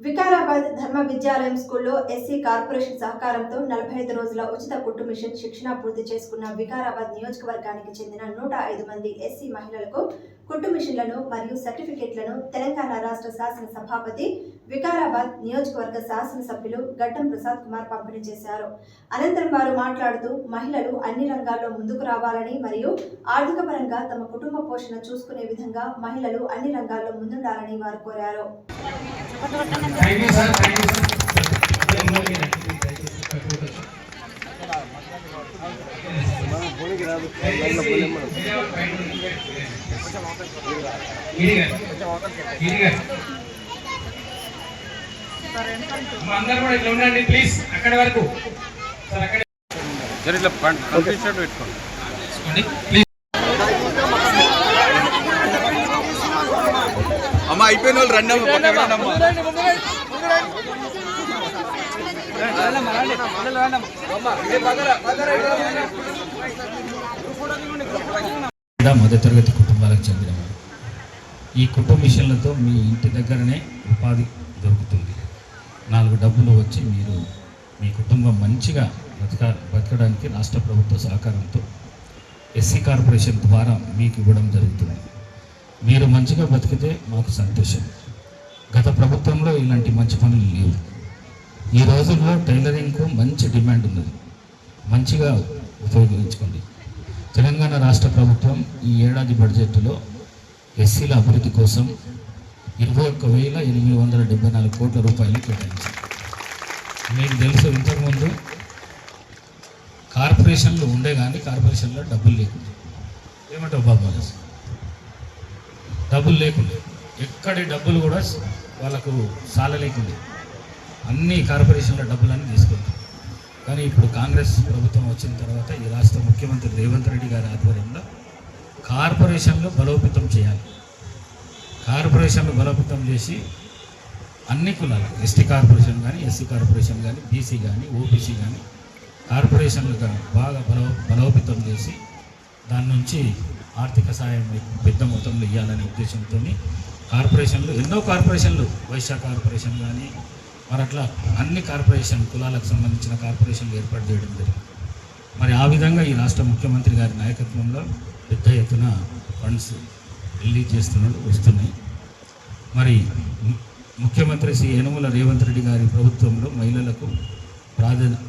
వికారాబాద్ ధర్మ విద్యాలయం స్కూల్లో ఎస్సీ కార్పొరేషన్ సహకారంతో నలభై ఐదు రోజుల ఉచిత కుట్టు మిషన్ శిక్షణ పూర్తి చేసుకున్న వికారాబాద్ నియోజకవర్గానికి చెందిన నూట ఐదు మంది ఎస్సీ మహిళలకు కుట్టు మిషన్లను మరియు సర్టిఫికెట్లను తెలంగాణ రాష్ట్ర శాసన సభాపతి వికారాబాద్ నియోజకవర్గ శాసనసభ్యులు గడ్డం ప్రసాద్ కుమార్ పంపిణీ చేశారు. అనంతరం వారు మాట్లాడుతూ మహిళలు అన్ని రంగాల్లో ముందుకు రావాలని మరియు ఆర్థిక పరంగా తమ కుటుంబ పోషణ చూసుకునే విధంగా మహిళలు అన్ని రంగాల్లో ముందుండాలని వారు కోరారు. అందరూ కూడా ఇట్లా ఉండండి ప్లీజ్ అక్కడి వరకు. సార్ అక్కడ. జర ఇట్లా కనిపించినట్టు పెట్టుకోండి ప్లీజ్ అమ్మా అయిపోయిన వాళ్ళు రండి అమ్మ పక్కన రండి మొదటి తరగతి కుటుంబాలకు చెందినవారు ఈ కుటుంబ మిషన్లతో మీ ఇంటి దగ్గరనే ఉపాధి దొరుకుతుంది. నాలుగు డబ్బులు వచ్చి మీరు మీ కుటుంబం మంచిగా బతక బతకడానికి రాష్ట్ర ప్రభుత్వ సహకారంతో ఎస్సీ కార్పొరేషన్ ద్వారా మీకు ఇవ్వడం జరుగుతుంది. మీరు మంచిగా బతికితే మాకు సంతోషం. గత ప్రభుత్వంలో ఇలాంటి మంచి పనులు లేవు. ఈ రోజుల్లో టైలరింగ్కు మంచి డిమాండ్ ఉన్నది. మంచిగా ఉపయోగించుకోండి. తెలంగాణ రాష్ట్ర ప్రభుత్వం ఈ ఏడాది బడ్జెట్లో ఎస్సీల అభివృద్ధి కోసం ఇరవై ఒక్క వేల ఎనిమిది వందల డెబ్బై నాలుగు కోట్ల రూపాయలు కేటాయించింది. మీకు తెలుసు ఇంతకుముందు కార్పొరేషన్లు ఉండే కానీ కార్పొరేషన్లో డబ్బులు లేకుండా. ఏమంటావు బాబు డబ్బులు లేకుండా. ఎక్కడి డబ్బులు కూడా వాళ్ళకు సాలలేకుండా అన్ని కార్పొరేషన్ల డబ్బులన్నీ తీసుకెళ్తారు కానీ ఇప్పుడు కాంగ్రెస్ ప్రభుత్వం వచ్చిన తర్వాత ఈ రాష్ట్ర ముఖ్యమంత్రి రేవంత్ రెడ్డి గారి ఆధ్వర్యంలో కార్పొరేషన్లు బలోపేతం చేయాలి. కార్పొరేషన్లు బలోపేతం చేసి అన్ని కులాలు ఎస్టీ కార్పొరేషన్ కానీ ఎస్సీ కార్పొరేషన్ కానీ బీసీ కానీ ఓబీసీ కానీ కార్పొరేషన్లు కానీ బాగా బలో బలోపేతం చేసి దాని నుంచి ఆర్థిక సాయం పెద్ద మొత్తంలో ఇవ్వాలనే ఉద్దేశంతో కార్పొరేషన్లు ఎన్నో కార్పొరేషన్లు వైశ్య కార్పొరేషన్ కానీ మరి అట్లా అన్ని కార్పొరేషన్ కులాలకు సంబంధించిన కార్పొరేషన్లు ఏర్పాటు చేయడం జరిగింది. మరి ఆ విధంగా ఈ రాష్ట్ర ముఖ్యమంత్రి గారి నాయకత్వంలో పెద్ద ఎత్తున ఫండ్స్ రిలీజ్ చేస్తున్నాడు వస్తున్నాయి. మరి ముఖ్యమంత్రి శ్రీ యనుమల రేవంత్ రెడ్డి గారి ప్రభుత్వంలో మహిళలకు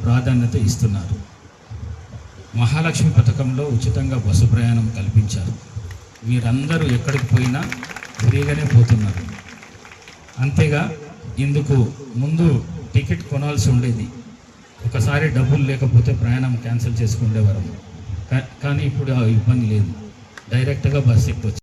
ప్రాధాన్యత ఇస్తున్నారు. మహాలక్ష్మి పథకంలో ఉచితంగా బస్సు ప్రయాణం కల్పించారు. మీరందరూ ఎక్కడికి పోయినా ఫ్రీగానే పోతున్నారు. అంతేగా ఇందుకు ముందు టికెట్ కొనాల్సి ఉండేది. ఒకసారి డబ్బులు లేకపోతే ప్రయాణం క్యాన్సిల్ చేసుకుండేవారు కానీ ఇప్పుడు ఆ ఇబ్బంది లేదు. డైరెక్ట్గా బస్సు ఎక్కొచ్చు.